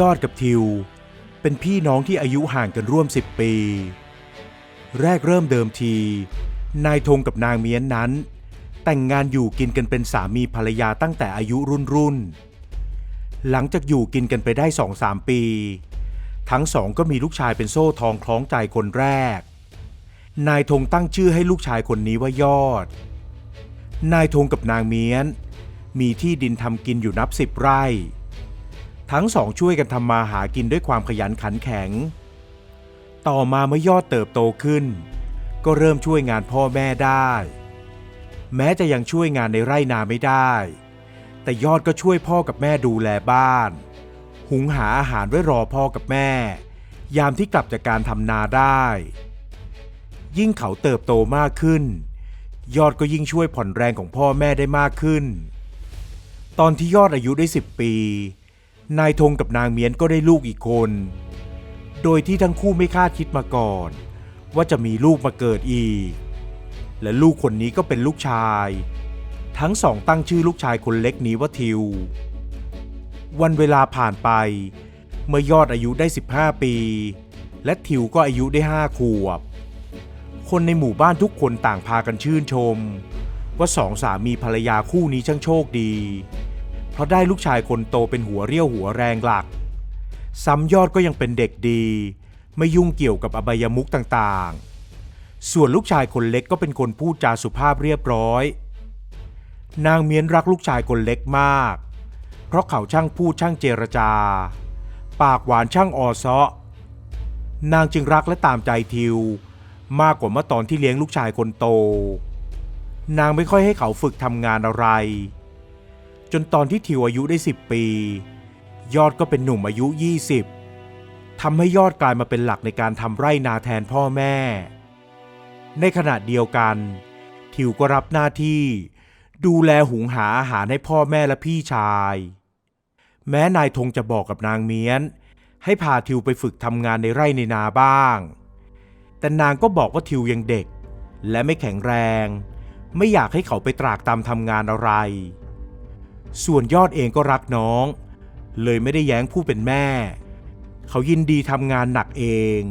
ยอดกับทิว เป็นพี่น้องที่อายุห่างกันร่วม 10 ปี แรกเริ่มเดิมที นายธงกับนางเมียนนั้น แต่งงานอยู่กินกันเป็นสามีภรรยาตั้งแต่อายุรุ่นรุ่น หลังจากอยู่กินกันไปได้สองสามปี ทั้งสองก็มีลูกชายเป็นโซ่ทองคล้องใจคนแรก นายธงตั้งชื่อให้ลูกชายคนนี้ว่ายอด นายธงกับนางเมียน มีที่ดินทำกินอยู่นับสิบไร่ ทั้งสองช่วยกันทำมาหากินด้วยความขยันขันแข็ง ต่อมาเมื่อยอดเติบโตขึ้น ก็เริ่มช่วยงานพ่อแม่ได้ แม้จะยังช่วยงานในไร่นาไม่ได้ แต่ยอดก็ช่วยพ่อกับแม่ดูแลบ้าน หุงหาอาหารไว้รอพ่อกับแม่ ยามที่กลับจากการทำนาได้ ยิ่งเขาเติบโตมากขึ้น ยอดก็ยิ่งช่วยผ่อนแรงของพ่อแม่ได้มากขึ้น ตอนที่ยอดอายุได้ 10 ปี นายธงกับนางเมียนก็ได้ลูกอีกคน โดยที่ทั้งคู่ไม่คาดคิดมาก่อน ว่าจะมีลูกมาเกิดอีก และลูกคนนี้ก็เป็นลูกชาย ทั้งสองตั้งชื่อลูกชายคนเล็กนี้ว่าทิว วันเวลาผ่านไป เมื่อยอดอายุได้ 15 ปี และทิวก็อายุได้ 5 ขวบ คนในหมู่บ้านทุกคนต่างพากันชื่นชม ว่าสองสามีภรรยาคู่นี้ช่างโชคดี ราะได้ลูกชายคนโตเป็นหัวเรี่ยวหัวแรงหลัก ซ้ำยอดก็ยังเป็นเด็กดี ไม่ยุ่งเกี่ยวกับอบายมุขต่างๆ ส่วนลูกชายคนเล็กก็เป็นคนพูดจาสุภาพเรียบร้อย นางเมียนรักลูกชายคนเล็กมาก เพราะเขาช่างพูดช่างเจรจา ปากหวานช่างออซาะนางจึงรักและตามใจทิว มากกว่าเมื่อตอนที่เลี้ยงลูกชายคนโต นางไม่ค่อยให้เขาฝึกทำงานอะไร จนตอนที่ทิวอายุได้ 10 ปี ยอดก็เป็นหนุ่มอายุ 20ทำให้ยอดกลายมาเป็นหลักในการทำไร่นาแทนพ่อแม่ ในขณะเดียวกัน ทิวก็รับหน้าที่ ดูแลหุงหาอาหารให้พ่อแม่และพี่ชาย แม้นายธงจะบอกกับนางเมียน ให้พาทิวไปฝึกทำงานในไร่ในนาบ้าง แต่นางก็บอกว่าทิวยังเด็ก และไม่แข็งแรง ไม่อยากให้เขาไปตรากตามทำงานอะไร ส่วนยอดเองก็รักน้อง เลยไม่ได้แย้งผู้เป็นแม่ เขายินดีทำงานหนักเอง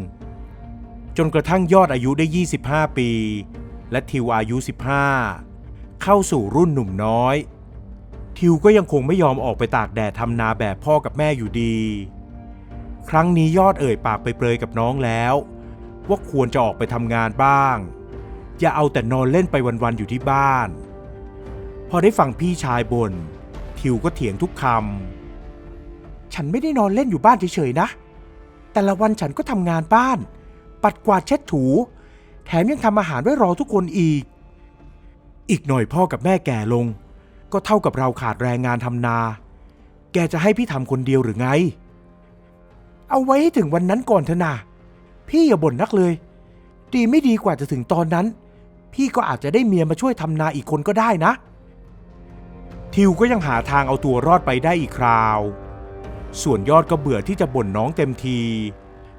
จนกระทั่งยอดอายุได้ 25 ปี และทิวอายุ 15 เข้าสู่รุ่นหนุ่มน้อย ทิวก็ยังคงไม่ยอมออกไปตากแดดทำนาแบบพ่อกับแม่อยู่ดี ครั้งนี้ยอดเอ่ยปากไปเปรยกับน้องแล้ว ว่าควรจะออกไปทำงานบ้าง อย่าเอาแต่นอนเล่นไปวันๆอยู่ที่บ้าน พอได้ฟังพี่ชายบน่น ทิวก็เถียงทุกคำ ฉันไม่ได้นอนเล่นอยู่บ้านเฉยๆนะ แต่ละวันฉันก็ทำงานบ้าน ปัดกวาดเช็ดถู แถมยังทำอาหารไว้รอทุกคนอีก อีกหน่อยพ่อกับแม่แก่ลง ก็เท่ากับเราขาดแรงงานทำนา แกจะให้พี่ทำคนเดียวหรือไง เอาไว้ให้ถึงวันนั้นก่อนเถอะนะพี่อย่าบ่นนักเลย ดีไม่ดีกว่าจะถึงตอนนั้น พี่ก็อาจจะได้เมียมาช่วยทำนาอีกคนก็ได้นะ ทิวก็ยังหาทางเอาตัวรอดไปได้อีกคราว ส่วนยอดก็เบื่อที่จะบ่นน้องเต็มที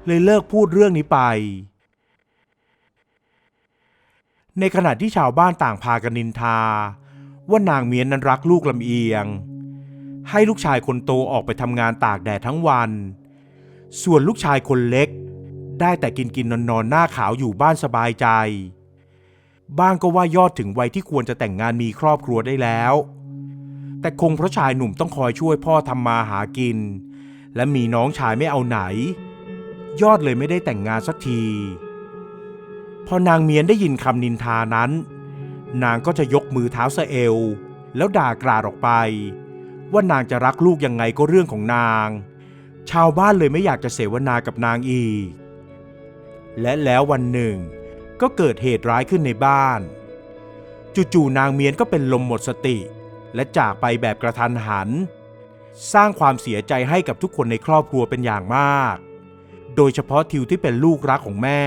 เลยเลิกพูดเรื่องนี้ไป ในขณะที่ชาวบ้านต่างพากันนินทา ว่านางเมียนนั้นรักลูกลำเอียง ให้ลูกชายคนโตออกไปทำงานตากแดดทั้งวัน ส่วนลูกชายคนเล็ก ได้แต่กินกินนอนนอนหน้าขาวอยู่บ้านสบายใจ บ้างก็ว่ายอดถึงวัยที่ควรจะแต่งงานมีครอบครัวได้แล้ว แต่คงเพราะชายหนุ่มต้องคอยช่วยพ่อทำมาหากิน และมีน้องชายไม่เอาไหน ยอดเลยไม่ได้แต่งงานสักที พอนางเมียนได้ยินคำนินทานั้น นางก็จะยกมือเท้าสเอวแล้วด่ากราดออกไป ว่านางจะรักลูกยังไงก็เรื่องของนาง ชาวบ้านเลยไม่อยากจะเสวนากับนางอีก และแล้ววันหนึ่ง ก็เกิดเหตุร้ายขึ้นในบ้าน จู่ๆนางเมียนก็เป็นลมหมดสติ และจากไปแบบกระทันหัน สร้างความเสียใจให้กับทุกคนในครอบครัวเป็นอย่างมาก โดยเฉพาะทิวที่เป็นลูกรักของแม่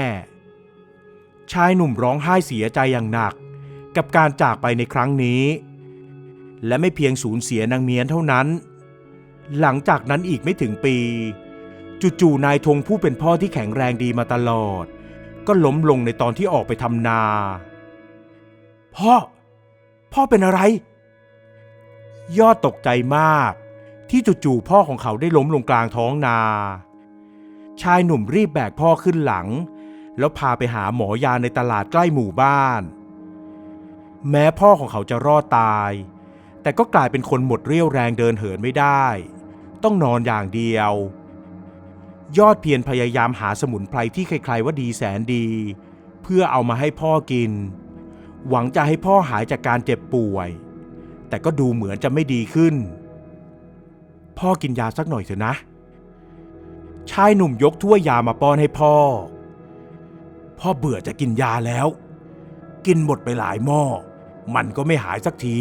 ชายหนุ่มร้องไห้เสียใจอย่างหนัก กับการจากไปในครั้งนี้ และไม่เพียงสูญเสียนางเมียนเท่านั้น หลังจากนั้นอีกไม่ถึงปีจู่ๆนายธงผู้เป็นพ่อที่แข็งแรงดีมาตลอด ก็ล้มลงในตอนที่ออกไปทำนา พ่อ พ่อเป็นอะไร ยอดตกใจมากที่ที่จู่ๆพ่อของเขาได้ล้มลงกลางท้องนา ชายหนุ่มรีบแบกพ่อขึ้นหลัง แล้วพาไปหาหมอยาในตลาดใกล้หมู่บ้าน แม้พ่อของเขาจะรอดตาย แต่ก็กลายเป็นคนหมดเรี่ยวแรงเดินเหินไม่ได้ ต้องนอนอย่างเดียว ยอดเพียรพยายามหาสมุนไพรที่ใครๆว่าดีแสนดี เพื่อเอามาให้พ่อกิน หวังจะให้พ่อหายจากการเจ็บป่วย แต่ก็ดูเหมือนจะไม่ดีขึ้น พ่อกินยาสักหน่อยเถอะนะ ชายหนุ่มยกถ้วยยามาป้อนให้พ่อ พ่อเบื่อจะกินยาแล้ว กินหมดไปหลายหม้อ มันก็ไม่หายสักที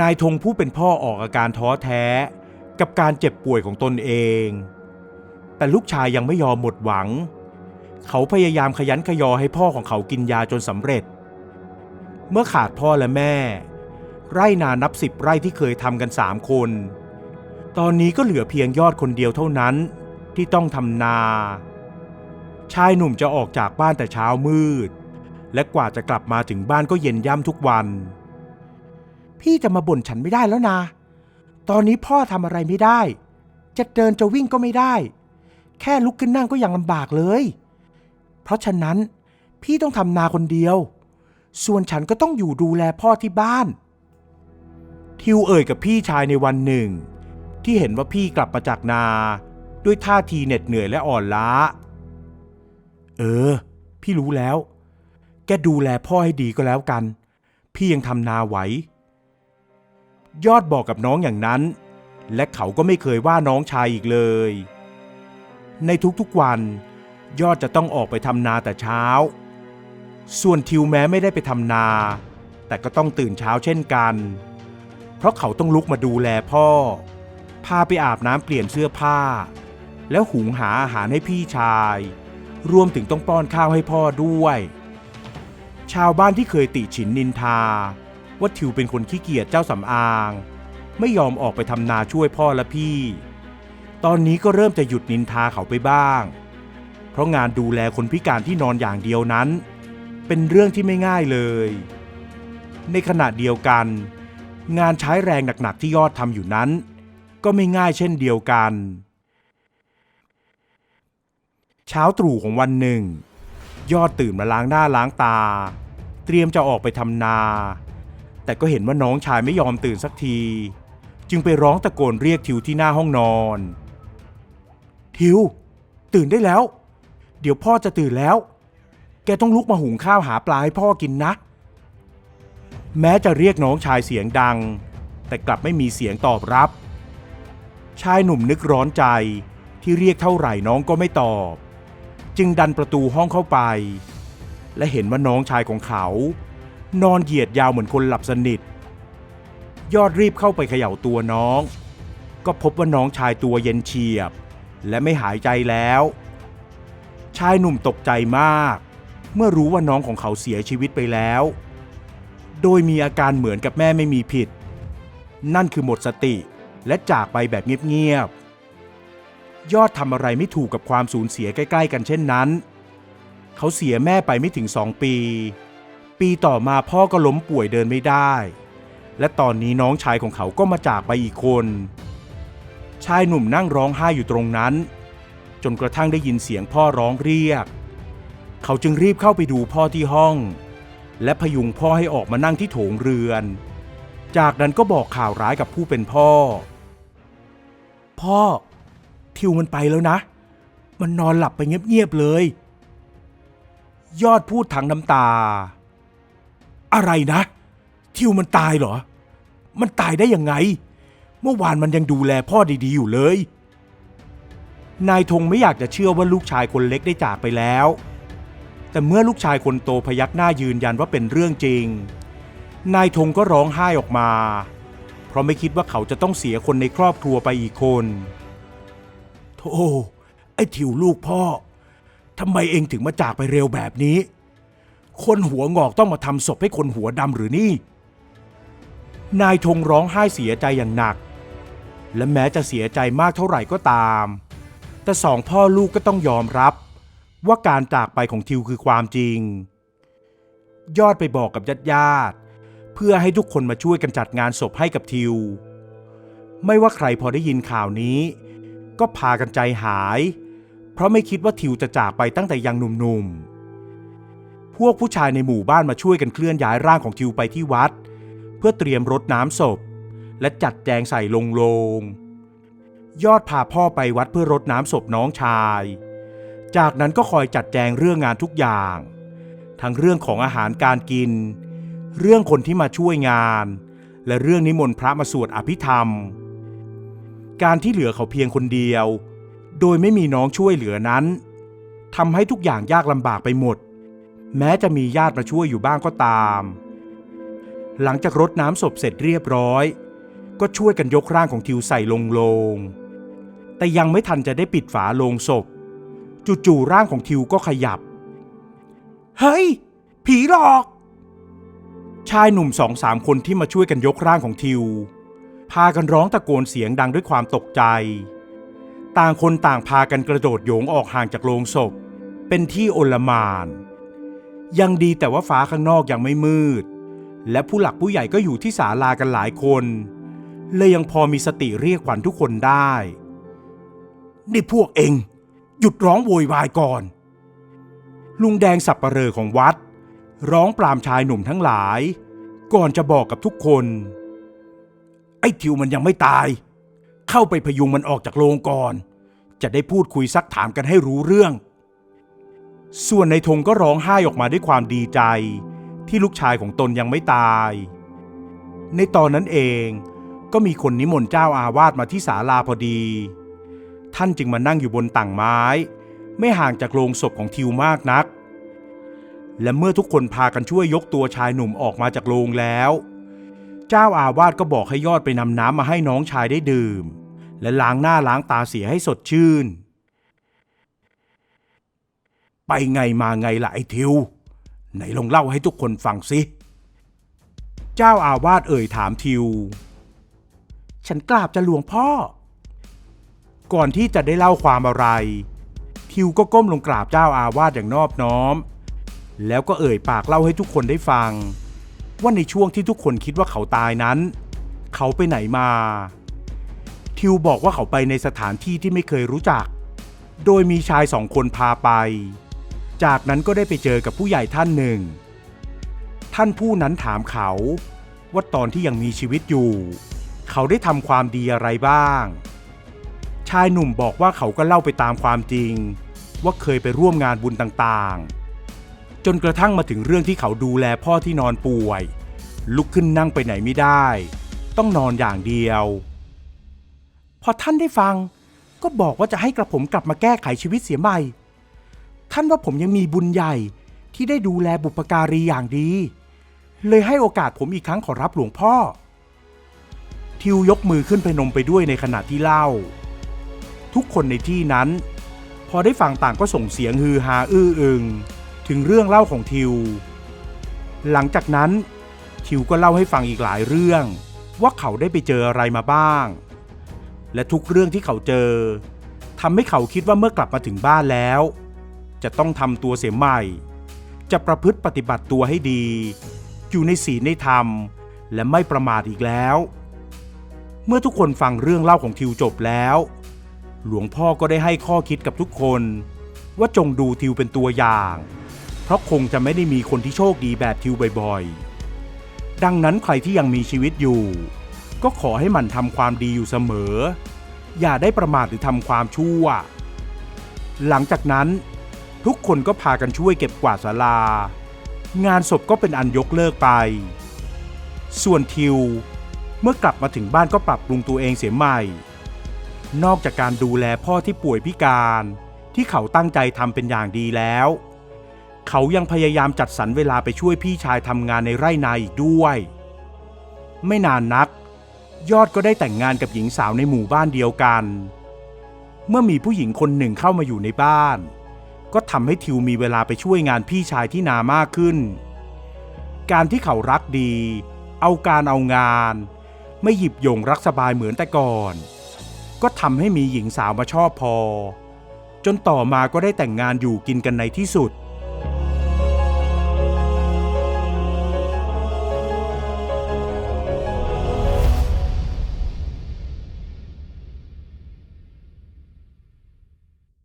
นายธงผู้เป็นพ่อออกอาการท้อแท้กับการเจ็บป่วยของตนเอง แต่ลูกชายยังไม่ยอมหมดหวัง เขาพยายามขยันขยอให้พ่อของเขากินยาจนสำเร็จ เมื่อขาดพ่อและแม่ ไร่นานับสิบไร่ที่เคยทำกันสามคน ตอนนี้ก็เหลือเพียงยอดคนเดียวเท่านั้นที่ต้องทำนา ชายหนุ่มจะออกจากบ้านแต่เช้ามืด และกว่าจะกลับมาถึงบ้านก็เย็นย่ำทุกวัน พี่จะมาบ่นฉันไม่ได้แล้วนะ ตอนนี้พ่อทำอะไรไม่ได้ จะเดินจะวิ่งก็ไม่ได้ แค่ลุกขึ้นนั่งก็ยังลำบากเลย เพราะฉะนั้นพี่ต้องทำนาคนเดียว ส่วนฉันก็ต้องอยู่ดูแลพ่อที่บ้าน ทิวเอ่ยกับพี่ชายในวันหนึ่ง ที่เห็นว่าพี่กลับมาจากนา ด้วยท่าทีเหน็ดเหนื่อยและอ่อนล้า เออ พี่รู้แล้ว แกดูแลพ่อให้ดีก็แล้วกัน พี่ยังทำนาไหวยอดบอกกับน้องอย่างนั้น และเขาก็ไม่เคยว่าน้องชายอีกเลย ในทุกๆวัน ยอดจะต้องออกไปทำนาแต่เช้า ส่วนทิวแม้ไม่ได้ไปทำนา แต่ก็ต้องตื่นเช้าเช่นกัน เพราะเขาต้องลุกมาดูแลพ่อ พาไปอาบน้ำเปลี่ยนเสื้อผ้า แล้วหุงหาอาหารให้พี่ชาย รวมถึงต้องป้อนข้าวให้พ่อด้วย ชาวบ้านที่เคยติฉินนินทา ว่าทิวเป็นคนขี้เกียจเจ้าสำอาง ไม่ยอมออกไปทำนาช่วยพ่อและพี่ ตอนนี้ก็เริ่มจะหยุดนินทาเขาไปบ้าง เพราะงานดูแลคนพิการที่นอนอย่างเดียวนั้น เป็นเรื่องที่ไม่ง่ายเลย ในขณะเดียวกัน งานใช้แรงหนักๆที่ยอดทำอยู่นั้น ก็ไม่ง่ายเช่นเดียวกัน เช้าตรู่ของวันหนึ่ง ยอดตื่นมาล้างหน้าล้างตา เตรียมจะออกไปทำนา แต่ก็เห็นว่าน้องชายไม่ยอมตื่นสักที จึงไปร้องตะโกนเรียกทิวที่หน้าห้องนอน ทิว ตื่นได้แล้ว เดี๋ยวพ่อจะตื่นแล้ว แกต้องลุกมาหุงข้าวหาปลาให้พ่อกินนะ แม้จะเรียกน้องชายเสียงดัง แต่กลับไม่มีเสียงตอบรับ ชายหนุ่มนึกร้อนใจที่เรียกเท่าไหร่น้องก็ไม่ตอบ จึงดันประตูห้องเข้าไป และเห็นว่าน้องชายของเขา นอนเหยียดยาวเหมือนคนหลับสนิท ยอดรีบเข้าไปเขย่าตัวน้อง ก็พบว่าน้องชายตัวเย็นเฉียบ และไม่หายใจแล้ว ชายหนุ่มตกใจมาก เมื่อรู้ว่าน้องของเขาเสียชีวิตไปแล้ว โดยมีอาการเหมือนกับแม่ไม่มีผิด นั่นคือหมดสติและจากไปแบบเงียบๆ ยอดทำอะไรไม่ถูกกับความสูญเสียใกล้ ๆ กันเช่นนั้น เขาเสียแม่ไปไม่ถึงสองปี ปีต่อมาพ่อก็ล้มป่วยเดินไม่ได้ และตอนนี้น้องชายของเขาก็มาจากไปอีกคน ชายหนุ่มนั่งร้องไห้อยู่ตรงนั้น จนกระทั่งได้ยินเสียงพ่อร้องเรียก เขาจึงรีบเข้าไปดูพ่อที่ห้อง และพยุงพ่อให้ออกมานั่งที่โถงเรือน จากนั้นก็บอกข่าวร้ายกับผู้เป็นพ่อ พ่อ ทิวมันไปแล้วนะ มันนอนหลับไปเงียบๆเลย ยอดพูดทั้งน้ำตา อะไรนะ ทิวมันตายเหรอ มันตายได้ยังไง เมื่อวานมันยังดูแลพ่อดีๆอยู่เลย นายธงไม่อยากจะเชื่อว่าลูกชายคนเล็กได้จากไปแล้ว แต่เมื่อลูกชายคนโตพยักหน้ายืนยันว่าเป็นเรื่องจริง นายธงก็ร้องไห้ออกมา เพราะไม่คิดว่าเขาจะต้องเสียคนในครอบครัวไปอีกคนโธ่ไอ้ทิวลูกพ่อทำไมเองถึงมาจากไปเร็วแบบนี้ คนหัวงอกต้องมาทำศพให้คนหัวดำหรือนี่ นายธงร้องไห้เสียใจอย่างหนัก และแม้จะเสียใจมากเท่าไหร่ก็ตาม แต่สองพ่อลูกก็ต้องยอมรับ ว่าการจากไปของทิวคือความจริง ยอดไปบอกกับญาติญาติๆเพื่อให้ทุกคนมาช่วยกันจัดงานศพให้กับทิว ไม่ว่าใครพอได้ยินข่าวนี้ ก็พากันใจหาย เพราะไม่คิดว่าทิวจะจากไปตั้งแต่ยังหนุ่มๆ พวกผู้ชายในหมู่บ้านมาช่วยกันเคลื่อนย้ายร่างของทิวไปที่วัด เพื่อเตรียมรดน้ำศพ และจัดแจงใส่ลงโลง ยอดพาพ่อไปวัดเพื่อรดน้ำศพน้องชาย จากนั้นก็คอยจัดแจงเรื่องงานทุกอย่าง ทั้งเรื่องของอาหารการกิน เรื่องคนที่มาช่วยงาน และเรื่องนิมนต์พระมาสวดอภิธรรม การที่เหลือเขาเพียงคนเดียว โดยไม่มีน้องช่วยเหลือนั้นทำให้ทุกอย่างยากลำบากไปหมด แม้จะมีญาติมาช่วยอยู่บ้างก็ตาม หลังจากรดน้ำศพเสร็จเรียบร้อย ก็ช่วยกันยกร่างของทิวใส่ลงโลงแต่ยังไม่ทันจะได้ปิดฝาโลงศพ จู่ๆร่างของทิวก็ขยับ เฮ้ย ผีหลอก ชายหนุ่มสองสามคนที่มาช่วยกันยกร่างของทิว พากันร้องตะโกนเสียงดังด้วยความตกใจ ต่างคนต่างพากันกระโดดโยงออกห่างจากโลงศพ เป็นที่โอลมาน ยังดีแต่ว่าฟ้าข้างนอกยังไม่มืด และผู้หลักผู้ใหญ่ก็อยู่ที่ศาลากันหลายคนเลยยังพอมีสติเรียกขวัญทุกคนได้ นี่พวกเอง หยุดร้องโวยวายก่อน ลุงแดงสับปะเรอของวัด ร้องปรามชายหนุ่มทั้งหลาย ก่อนจะบอกกับทุกคน ไอ้ทิวมันยังไม่ตาย เข้าไปพยุงมันออกจากโรงก่อน จะได้พูดคุยซักถามกันให้รู้เรื่อง ส่วนในธงก็ร้องไห้ออกมาด้วยความดีใจ ที่ลูกชายของตนยังไม่ตาย ในตอนนั้นเองก็มีคนนิมนต์เจ้าอาวาสมาที่ศาลาพอดี ท่านจึงมานั่งอยู่บนต่างไม้ ไม่ห่างจากโลงศพของทิวมากนัก และเมื่อทุกคนพากันช่วยยกตัวชายหนุ่มออกมาจากโรงแล้ว เจ้าอาวาสก็บอกให้ยอดไปนำน้ำมาให้น้องชายได้ดื่ม และล้างหน้าล้างตาเสียให้สดชื่น ไปไงมาไงล่ะไอ้ทิว ไหนลองเล่าให้ทุกคนฟังสิเจ้าอาวาสเอ่ยถามทิว ฉันกราบจะหลวงพ่อ ก่อนที่จะได้เล่าความอะไร ทิวก็ก้มลงกราบเจ้าอาวาสอย่างนอบน้อม แล้วก็เอ่ยปากเล่าให้ทุกคนได้ฟัง ว่าในช่วงที่ทุกคนคิดว่าเขาตายนั้น เขาไปไหนมา ทิวบอกว่าเขาไปในสถานที่ที่ไม่เคยรู้จัก โดยมีชายสองคนพาไป จากนั้นก็ได้ไปเจอกับผู้ใหญ่ท่านหนึ่ง ท่านผู้นั้นถามเขาว่าตอนที่ยังมีชีวิตอยู่ เขาได้ทำความดีอะไรบ้าง ชายหนุ่มบอกว่าเขาก็เล่าไปตามความจริง ว่าเคยไปร่วมงานบุญต่างๆ จนกระทั่งมาถึงเรื่องที่เขาดูแลพ่อที่นอนป่วย ลุกขึ้นนั่งไปไหนไม่ได้ ต้องนอนอย่างเดียว พอท่านได้ฟัง ก็บอกว่าจะให้กระผมกลับมาแก้ไขชีวิตเสียใหม่ ท่านว่าผมยังมีบุญใหญ่ที่ได้ดูแลบุปการีอย่างดี เลยให้โอกาสผมอีกครั้งขอรับหลวงพ่อ ทิวยกมือขึ้นไปนมไปด้วยในขณะที่เล่า ทุกคนในที่นั้น พอได้ฟังต่างก็ส่งเสียงฮือฮาอื้ออึง ถึงเรื่องเล่าของทิว หลังจากนั้น ทิวก็เล่าให้ฟังอีกหลายเรื่อง ว่าเขาได้ไปเจออะไรมาบ้าง และทุกเรื่องที่เขาเจอทำให้เขาคิดว่าเมื่อกลับมาถึงบ้านแล้ว จะต้องทำตัวเสียใหม่ จะประพฤติปฏิบัติตัวให้ดี อยู่ในศีลในธรรม และไม่ประมาทอีกแล้ว เมื่อทุกคนฟังเรื่องเล่าของทิวจบแล้ว หลวงพ่อก็ได้ให้ข้อคิดกับทุกคน ว่าจงดูทิวเป็นตัวอย่าง เพราะคงจะไม่ได้มีคนที่โชคดีแบบทิวบ่อยๆ ดังนั้นใครที่ยังมีชีวิตอยู่ ก็ขอให้มันทำความดีอยู่เสมอ อย่าได้ประมาทหรือทำความชั่ว หลังจากนั้นทุกคนก็พากันช่วยเก็บกวาดศาลา งานศพก็เป็นอันยกเลิกไป ส่วนทิว เมื่อกลับมาถึงบ้านก็ปรับปรุงตัวเองเสียใหม่ นอกจากการดูแลพ่อที่ป่วยพิการ ที่เขาตั้งใจทำเป็นอย่างดีแล้ว เขายังพยายามจัดสรรเวลาไปช่วยพี่ชายทำงานในไร่นาอีกด้วย ไม่นานนัก ยอดก็ได้แต่งงานกับหญิงสาวในหมู่บ้านเดียวกัน เมื่อมีผู้หญิงคนหนึ่งเข้ามาอยู่ในบ้าน ก็ทำให้ทิวมีเวลาไปช่วยงานพี่ชายที่นามากขึ้น การที่เขารักดี เอาการเอางาน ไม่หยิบโยงรักสบายเหมือนแต่ก่อน ก็ทำให้มีหญิงสาวมาชอบพอ จนต่อมาก็ได้แต่งงานอยู่กินกันในที่สุด